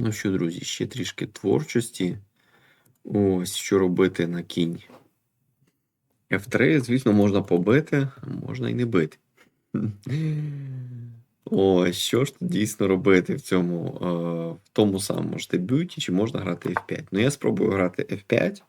Ну що, друзі, ще трішки творчості. Ось що робити на кінь. F3, звісно, можна побити, а можна і не бити. Ось, що ж дійсно робити в цьому е, в тому самому ж дебюті, чи можна грати F5? Ну, я спробую грати F5.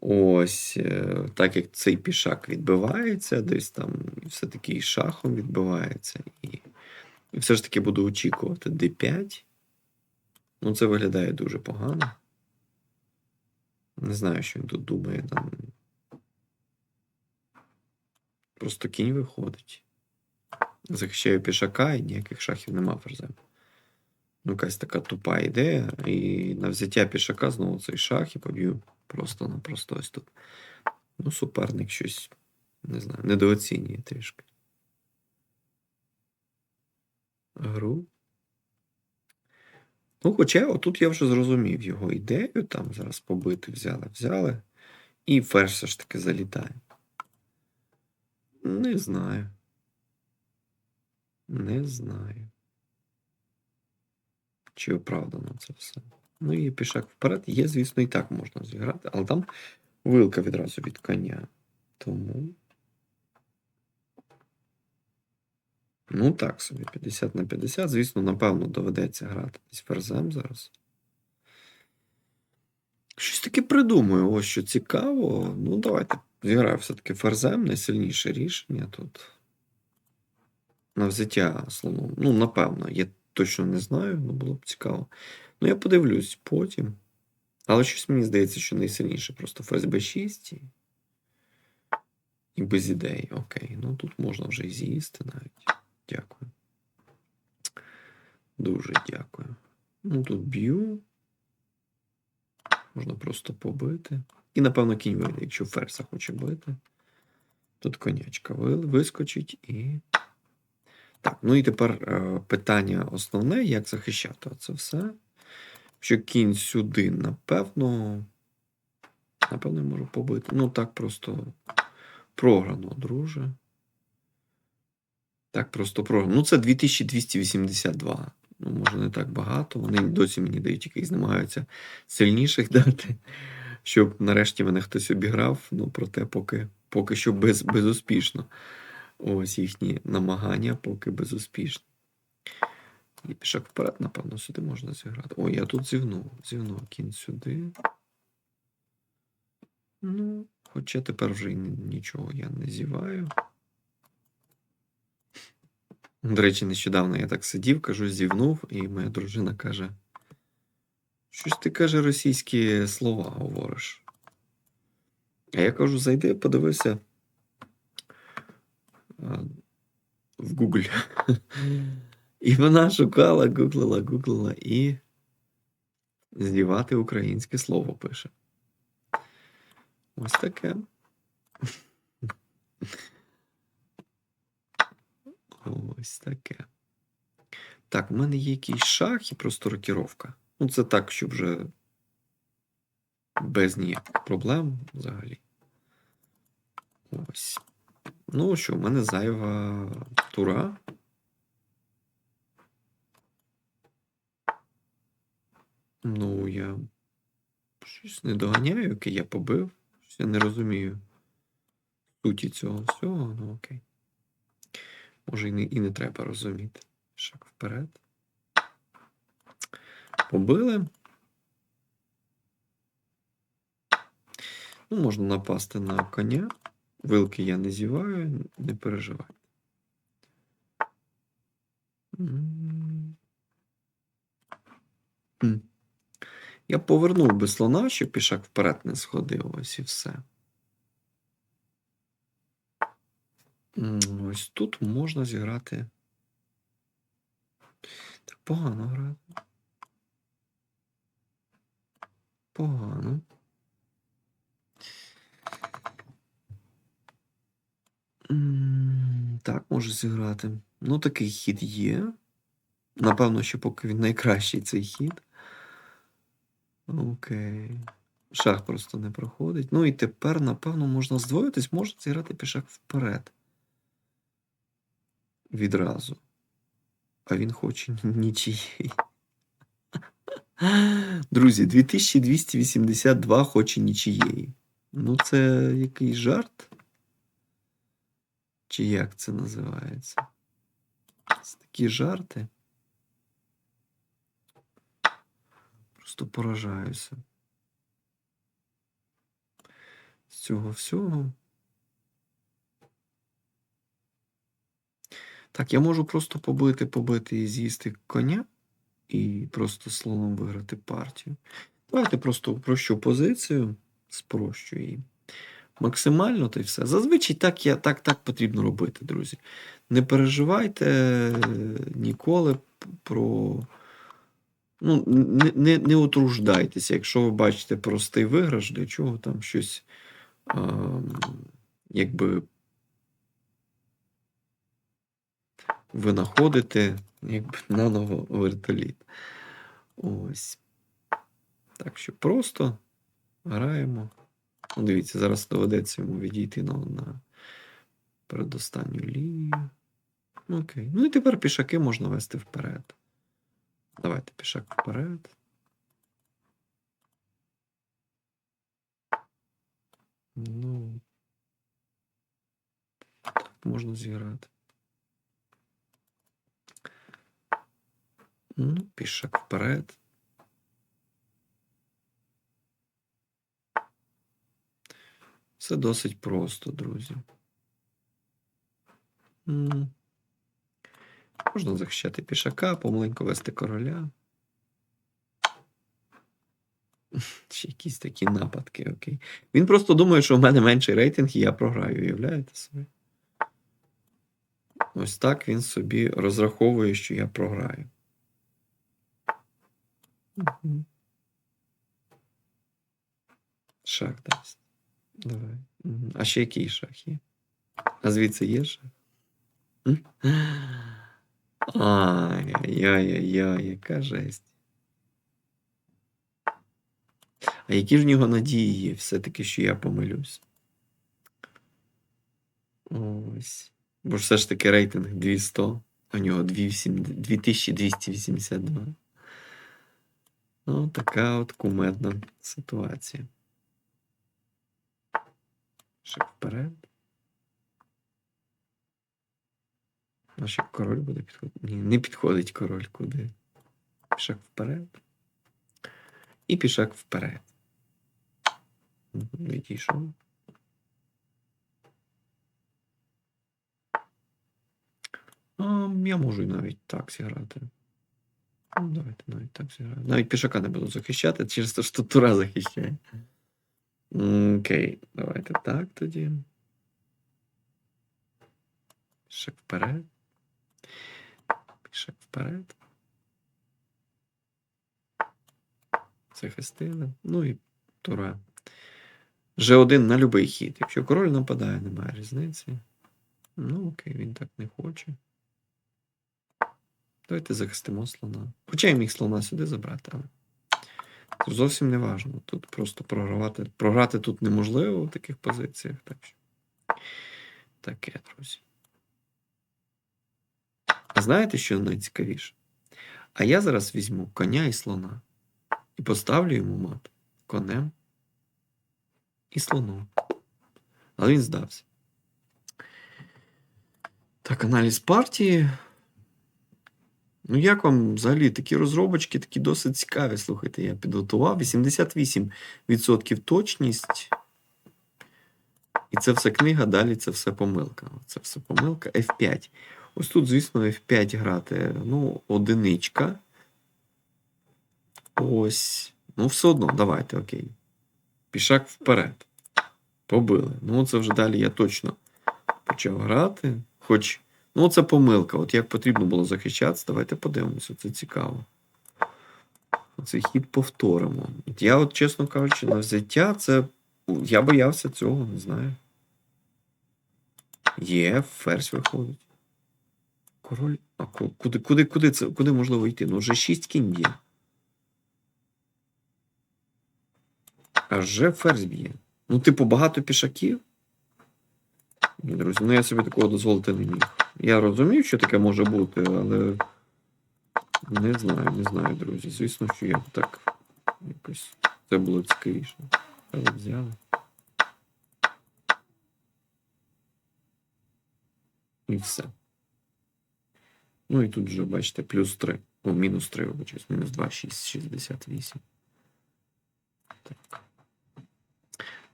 Ось, е, так як цей пішак відбивається, десь там все-таки і шахом відбивається. І, і все ж таки буду очікувати D5. Ну, це виглядає дуже погано. Не знаю, що він тут думає. Просто кінь виходить. Захищаю пішака і ніяких шахів нема ферзем. Ну, якась така тупа ідея. І на взяття пішака знову цей шах і поб'ю просто-напросто ось тут. Ну, суперник щось, не знаю, недооцінює трішки. Гру. Ну, хоча отут я вже зрозумів його ідею, там зараз побити взяли, взяли. І ферзь все ж таки залітає. Не знаю. Не знаю. Чи оправдано це все. Ну і пішак вперед. Є, звісно, і так можна зіграти, але там вилка відразу від коня. Тому. Ну, так собі, 50 на 50. Звісно, напевно, доведеться грати десь ферзем зараз. Щось таке придумаю, ось що цікаво. Ну, давайте зіграю все-таки ферзем, найсильніше рішення тут. На взяття слоном. Ну, напевно, я точно не знаю, ну було б цікаво. Ну, я подивлюсь потім. Але щось мені здається, що найсильніше просто ферзь b6 і... і без ідей. Окей, ну тут можна вже і з'їсти навіть. Дякую. Дуже дякую. Ну, тут б'ю. Можна просто побити. І, напевно, кінь вийде, якщо ферза хоче бити. Тут конячка вискочить і. Так, ну і тепер е, питання основне: як захищати це все. Що кінь сюди, напевно. Напевно, я можу побити. Ну, так просто програно, друже. Так, просто програно. Ну, це 2282. Ну, може, не так багато. Вони досі мені дають якийсь намагаються сильніших дати, щоб нарешті мене хтось обіграв. Ну, проте, поки поки що без, безуспішно. Ось їхні намагання поки безуспішні. І пішак вперед, напевно, сюди можна зіграти. Ой, я тут зівнув. Зівнув кінь сюди. Ну, хоча тепер вже нічого я не зіваю. До речі, нещодавно я так сидів, кажу, зівнув, і моя дружина каже: Щось ти каже, російські слова говориш. А я кажу: зайди, подивися в Google. І вона шукала, гуглила, гуглила і зівати українське слово пише. Ось таке. Ось таке. Так, в мене є якийсь шах і просто рокіровка. Ну, це так, щоб вже без ніяких проблем взагалі. Ось. Ну що, в мене зайва тура. Ну, я щось не доганяю, яке я побив. Щось я не розумію суті цього всього, ну окей. Може, і не, і не треба розуміти. Шаг вперед. Побили. Ну, Можна напасти на коня. Вилки я не зіваю, не переживайте. Я повернув би слона, щоб пішак вперед не сходив. Ось і все. Ось тут можна зіграти. Так, погано грати. Погано. Так, може зіграти. Ну, такий хід є. Напевно, що поки він найкращий цей хід. Окей. Шах просто не проходить. Ну і тепер, напевно, можна здвоїтись, можна зіграти пішак вперед відразу. А він хоче нічиєї. Друзі, 2282 хоче нічиєї. Ну, це якийсь жарт? Чи як це називається? Це такі жарти. Просто поражаюся. З цього всього. Так, я можу просто побити, побити і з'їсти коня і просто слоном виграти партію. Давайте просто упрощу позицію, спрощу її. Максимально та й все. Зазвичай так, я, так, так потрібно робити, друзі. Не переживайте е, ніколи про. Ну, не, не, не утруждайтеся, якщо ви бачите простий виграш, для чого там щось а, якби винаходити якби наново вертоліт. Ось. Так що просто граємо. Ну, дивіться, зараз доведеться йому відійти на, на передостанню лінію. Окей. Ну і тепер пішаки можна вести вперед. Давайте пішак вперед. Ну. Так, можна зіграти. Ну, пішак вперед. Все досить просто, друзі. Можна захищати пішака, помаленьку вести короля. Ще якісь такі нападки, окей. Він просто думає, що в мене менший рейтинг, і я програю, уявляєте собі? Ось так він собі розраховує, що я програю. Мгм. Шах дасть. Давай. А ще який шах є? А звідси є шах? Ай-яй-яй, яка жесть. А які ж в нього надії є? Все-таки, що я помилюсь. Ось. Бо ж все ж таки рейтинг 200, а у нього 2282. Ну, така от кумедна ситуація. Ще вперед. А ще король буде підходити. Ні, не підходить король куди. Пішак вперед. І пішак вперед. Відійшов. Я можу і навіть так зіграти. Ну, давайте навіть так зіграю. Навіть пішака не буду захищати, через те, що тура захищає. Окей, давайте так тоді. Пішак вперед. Пішак вперед. Захистили. Ну і тура. G1 на будь-який хід. Якщо король нападає, немає різниці. Ну, окей, він так не хоче. Давайте захистимо слона. Хоча я міг слона сюди забрати, але це зовсім не важливо. Тут просто програвати. Програти тут неможливо в таких позиціях. Так що таке, друзі. А знаєте, що найцікавіше? А я зараз візьму коня і слона і поставлю йому мат конем і слоном. Але він здався. Так, аналіз партії. Ну, як вам взагалі такі розробочки, такі досить цікаві. Слухайте, я підготував 88% точність. І це все книга, далі це все помилка. Це все помилка. F5. Ось тут, звісно, F5 грати. Ну, одиничка. Ось. Ну, все одно, давайте, окей. Пішак вперед. Побили. Ну, це вже далі я точно почав грати. Хоч. Ну, це помилка. От як потрібно було захищатися, давайте подивимося, це цікаво. Цей хід повторимо. От я, от, чесно кажучи, на взяття це. Я боявся цього, не знаю. Є, ферзь виходить. Король. А куди, куди, куди, це, куди можливо йти? Ну, вже 6 кінь є. А вже ферзь б'є. Ну, типу, багато пішаків. Друзі, ну я собі такого дозволити не міг. Я розумів, що таке може бути, але Не знаю, не знаю, друзі. Звісно, що я б так якось. Це було цікавіше. Але взяли. І все. Ну і тут вже, бачите, плюс 3. О, мінус 3, вибачаюсь, мінус 2, 6, 68. Так.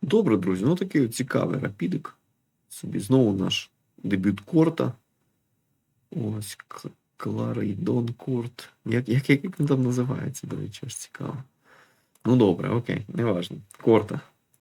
Добре, друзі. Ну такий цікавий рапідик. Собі знову наш дебют корта. Ось Кларейдон Корт. Як, як, як він там називається, до речі, аж цікаво. Ну добре, окей, неважно. Корта.